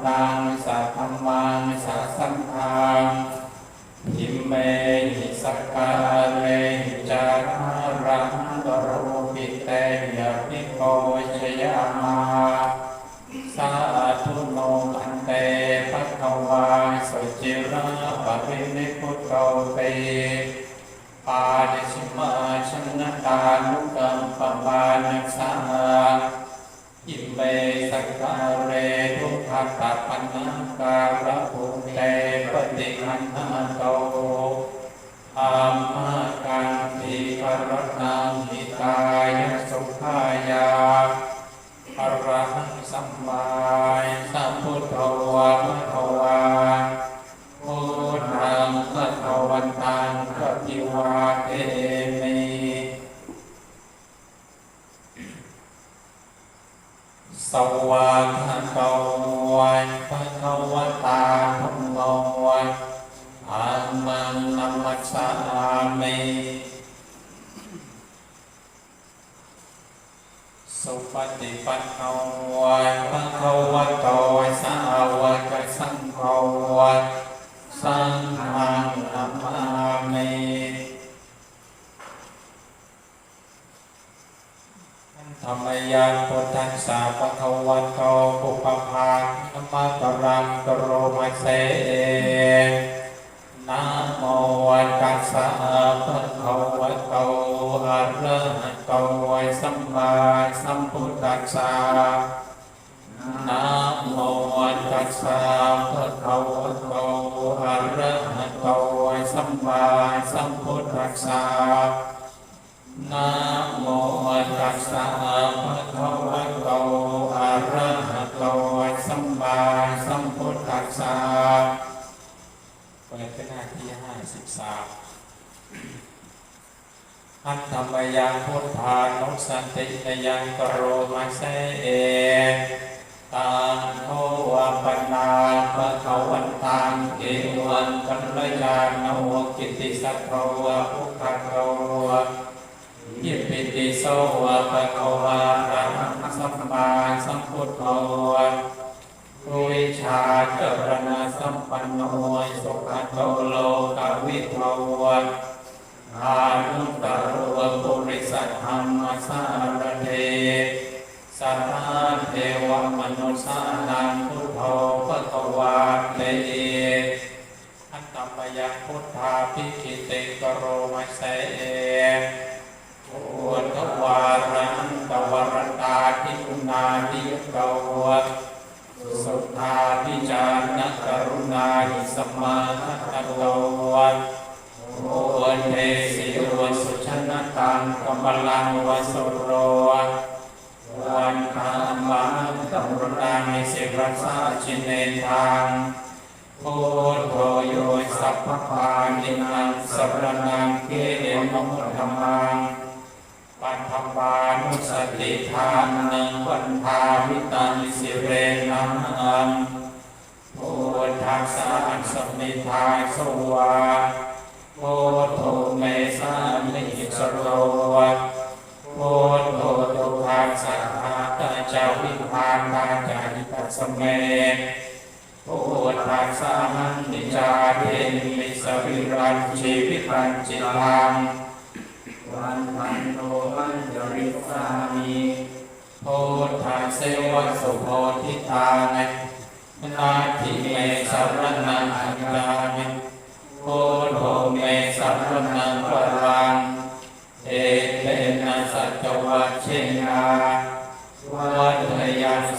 นตังสัทธัมมังสัสสังฆังอิเมหิสักกาเลหิจารารังตโรปิเตยะภิโกชยามาสาธุโนอันเตภะคะวาสุจิระปะรินิพุตโตเตปาดิสิมาชนะตานุกัมปบานัสสาอิเมสักการเร ทุกขตาปันนาการะภูเตปฏิหันหโตอามาการติกรณังหิตายสุขายาอระหังสัมมาสัมพุทโธวะมะคะวาพุทธังพะคะวันตังปฏิวาเทมิสวากขาโต วันพะคะวะตาธัมโมวันอามันนัมมัสามิสุปฏิปันโนวันพระคะวะโตสาวกสังโฆวัน สสะภะคะวโตอะระหะโตสัมมาสัมพุทธัสสะนะโมตัสสะภะคะวะโตอะระหะโตสัมมาสัมพุทธัสสะเปิดเป็นหน้าที่ห้าสิบสามอันธรรมยังพุทธานุสันตินยังกโรมาเสเอ ตังโทวปนาภะคะวันตังเอวันกัลยาณโนกิติสัทโทวะภุคโตยิปิติโสวะภะคะวะระหังสัมมาสัมพุทโธวิชาเจรณาสัมปันโนสุขโตโลกวิทวันอานุตตรวปุริสัทธรรมสารเทสัทธาเทวม นุสานังพุทโธปะคะวาเตอัตตมยังพุทธาภิกิเตกโรมาเสพุทธวารังตวรตาทิกุณาทิยกวะสุทธาพิจารณกรุณาหิสมาทัตโตวันโอวันเทสิวสุชนะตังกมลังวสุโรวันคามังตมรุณามิสิรสาชินเนทังพุทโธโยสัพพพานินังสรนังเกมมุตตมังปัทบานุสติทานนังวันทาวิตังสิเรนังพุทธัสสะสมิทายสวาโพุทโธเมสา จาวิภาณาจาริตัสเมพุทธัสสะหันติจาเทมิสวิรันชีวิตันจิตังวันพันโทมันจริสามีโพธาเสวะสุโพธิตานนาทิเมสารนังอัญญามิโพ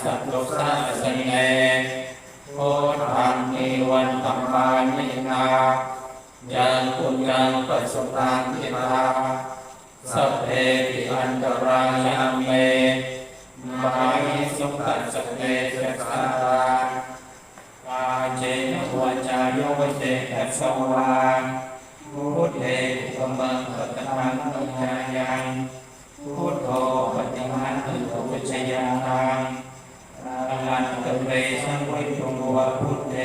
สัตตุสาสเนโพธังนิวันตัมมานินายังปุญญังปัสสุตังทิตาสัพเพปิอันตรายามเมมายิสุขัสสเตจัสสากาเจนวจาโยเจตสวาพุทเทธรรมังปะตังปัญญายังพุทโธปฏิมันตุตุชยังตัง นตเรสังวิทุวะพุทเท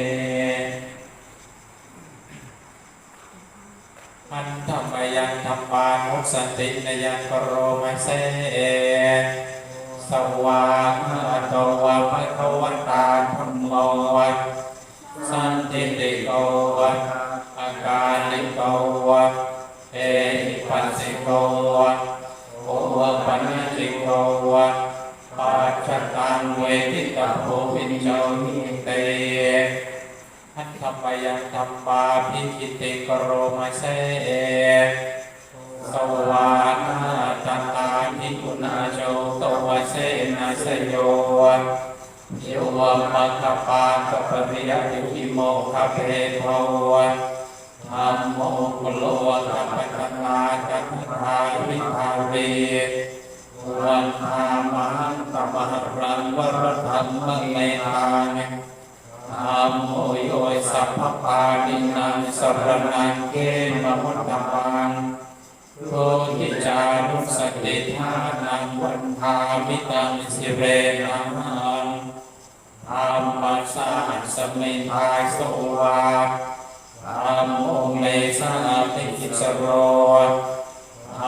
อันธรรมปานุสตินยังกโรมาเสสวาโตวะภะคะวันตาธัมโมวัดสันติติโกวัดอากาลิโกวัดเอปัสสิโกวัดโอวะปัญญิโกวัด ปัจตังเวทิตาโพวินโจหิเตทัตถปยังธรรมาพิคิติกโรมาเสสวานาตตาทิกุณาโจตวเสนาสโยโยวมัคคปาคปริยติวิโมคเพโทธรรมโมกโลกัปปตนาจัตถาวิภาเว วันธามังตมหรังวรธรรมเมธานิธัมโมโยสัพพปาดินังสรนังเกมมุตตปังโทติจานุสติทานังวันทามิตังสิเรนังธรรมสาสมิทายโสวาธรรมโมเมสาติกิสโร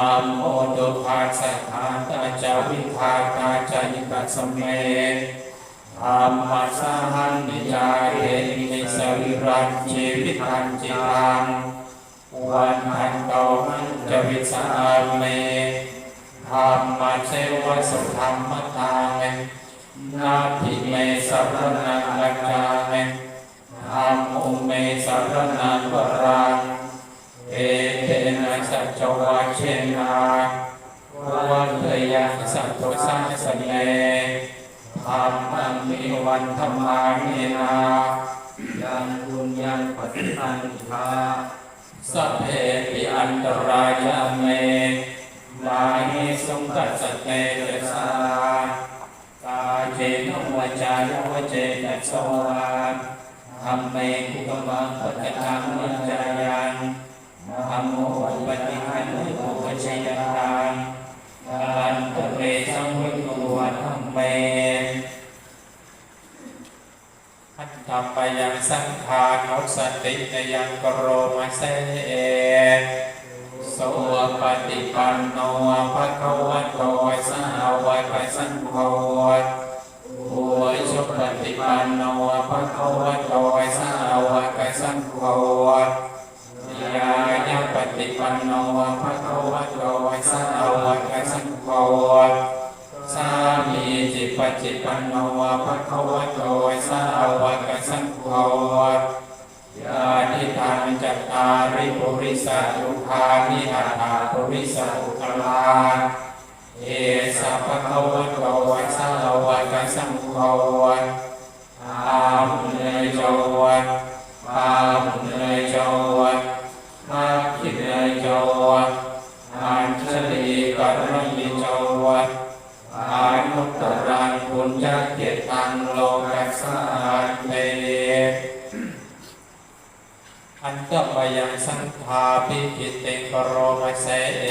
ธรรมโมตุภาสัทธาตาจาวิภาตาจายิกัสเมธรรมสหันนิจาเอมิสวิรัตชีวิตันจิตังวันทันโตมันจวิสาเมธรรมเสวะสุธรรมตังนาทิเมสัพนังกัจจามิธรรมุเมสัพนังวรัง สัจวัชเชนาวันเทยังสัตโตสังสเนธรรมังมีวันธรรมานินายังบุญยังปฏิปันธาสัพเพปิอันตรายเมมานิสุงกัสเตเจสากาเจนวจายวเจนสวาธรรมเมกุกมังปัจจังมัจจา พันธปยังสังขานุสติยังกโรมาเสโสปฏิปันโนภะคะวะโตสาวกสังโฆโอยสุปฏิปันโนภะคะวะโตสาวกสังโฆยายปฏิปันโนภะคะวะโตสาวกสังโฆ ปจิปันโนภะคะวะโตสาวกสังโฆญาติทางจัตตาริปุริสายุคานิอัตถาปุริสตุกลาาปิกิเตกโรมเสเอ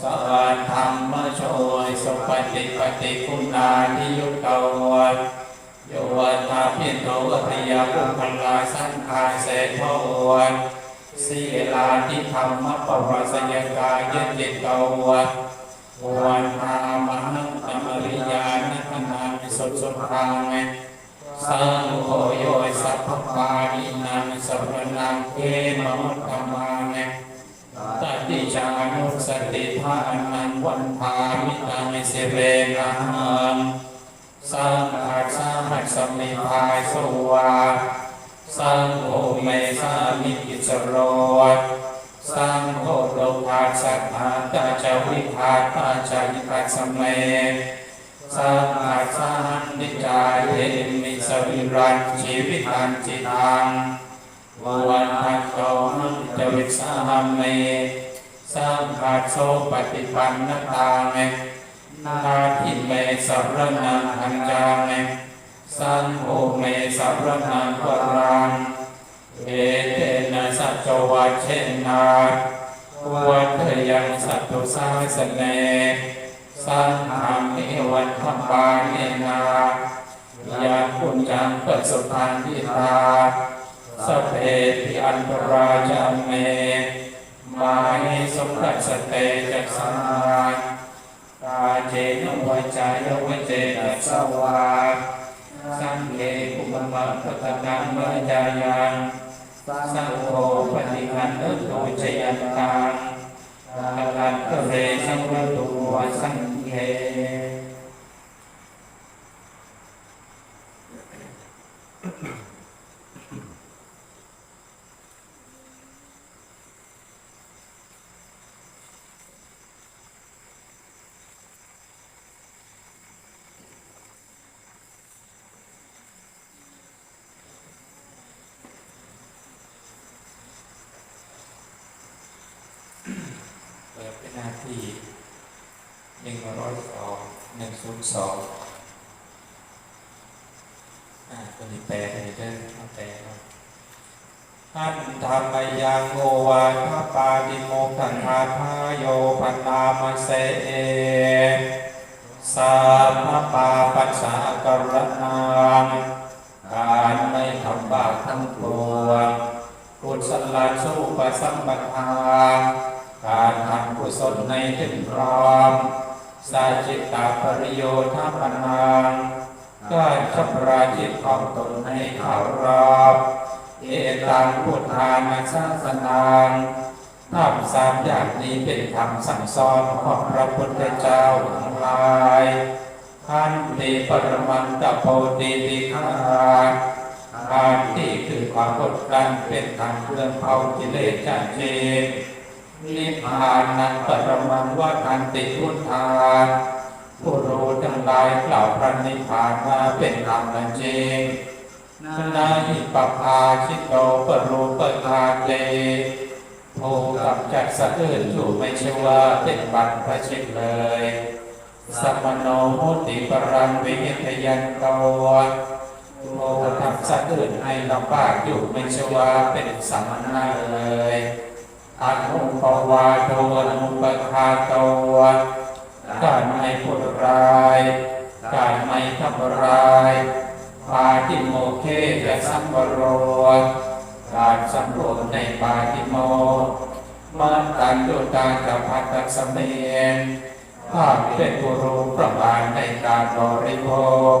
สวัสธรรมโชยสุปฏิปฏิคุณาทิยุตโวโยวัตาพิโตวัตยาภุคลาสังฆาเสโทวันสีลาทิธรรมปวัสยกายจิตโตวันวันธามังตมริยานิพนามิสุสุทังสังโฆโย เกมมุตตมังตติจานุสติทานังวันธามิตังสิเรนังสังฆาสาหัสมิภายสวาสังโฆเมสามิกิจโรสังโฆโลภาสัทธาตาจาวิภาตาจายิปัสสเมสังฆาสันนิจายเอมิสวิรัตชีวิตันจิตังวันทั จวิสาหมเมสังฆาดโสปฏิปันนตาเมนาทิเมสัพรนังหันจาเมสังโฆเมสัพรนังวรังเอเตนะสัจวัชเชนาวัฏยังสัตตุสาสเนสังฆามิวันธปานินา ยาปุญจังเปิดสุทันทิตา สเพติอันตราจาเม มานิสมรัสเตจัสสากาเจนวจายเวเจตัสวาสังเกปุปมาปตะนังเมจายังสังโฆปฏิคันตุตุจยันตังกลัตเรสังวตุวสังเฆ หน้าที่หนึ่งร้อยสองหนึ่งศูนย์สองอ่าตัวนี้แปลให้เด้อเอาแปลเนาท่านธรรมยังโอวาทปาติโมกันธาทายโยปันนามเสเอสาพปาปัสสากรณังการไม่ทำบาปทั้งปวงกุศลสู้ปสัมปทา การทำกุศลในถึงพร้อมสาจิตตาปริโยธาปนังการชำระจิตของตนให้ขาวรอบเอตังพุทธานาสาสนังทำสามอย่างนี้เป็นคำสั่งสอนของพระพุทธเจ้าทั้งหลายท่านติปรมันตโพติติฆาการที่คือความกดดันเป็นทางเครื่องเผากิเลสจัดเจน นิพพานังปรมังว่าทันติพุทธาผู้รู้ทั้งหลายกล่าวพระนิพพานมาเป็นธรรมจริงนาหิปปาชิโตปรูปทาเตผู้กับจัดสัตว์อื่นอยู่ไม่ใช่ว่าเป็นบรรพชิตเลยสัมมโนมุติปรังวิยทยันโตผู้ทำสัตว์อื่นให้ลำบากอยู่ไม่ใช่ว่าเป็นสัมมนาเลย อนุปวาโตอนุปคาโตการไม่พูดร้ายการไม่ทำร้ายปาติโมเคจะสัมปโรการสำรวมในปาติโมมันตันตุตากับพัตสเมนภาพเป็นผู้รู้ประมาณในการบริโภค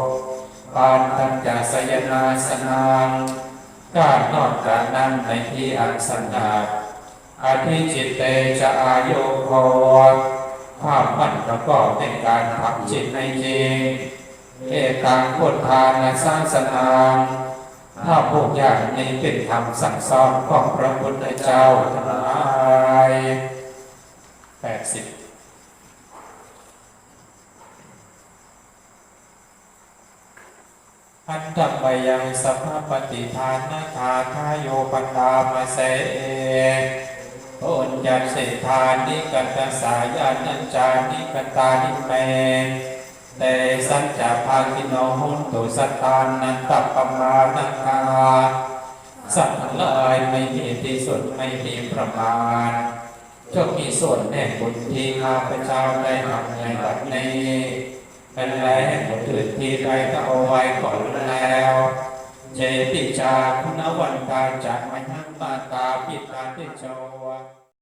ปานทัญจสยนาสนังการนอนการนั่งในที่อันสงัด อธิจิตเตจะอายุโคความมันประกอบในการทำจิตในจริงเอตังพุทธานาสร้างสนางถ้าพวกอย่างนี้เป็นคำสั่งสอนของพระพุทธเจ้าทั้งหลายแปดสิบพันธไปยังสัพพปฏิทานนาคาทายโยปันดามาเสเอ โอนยันเสธานิกันตสายานัญจานิกันตานิเมเตสัจจะภาคิโนหุนตุสตานันตปมานัคาสัตว์ทั้งหลายไม่มีที่สุดไม่มีประมาณจงมีส่วนแห่งบุญที่ข้าพเจ้าได้ทำในบัดนี้เป็นแรงแห่งบุญอื่นที่ได้ก็เอาไว้ก่อนแล้วเจติจาคุณวันตาจากมหังปาตาปิตาเตโจ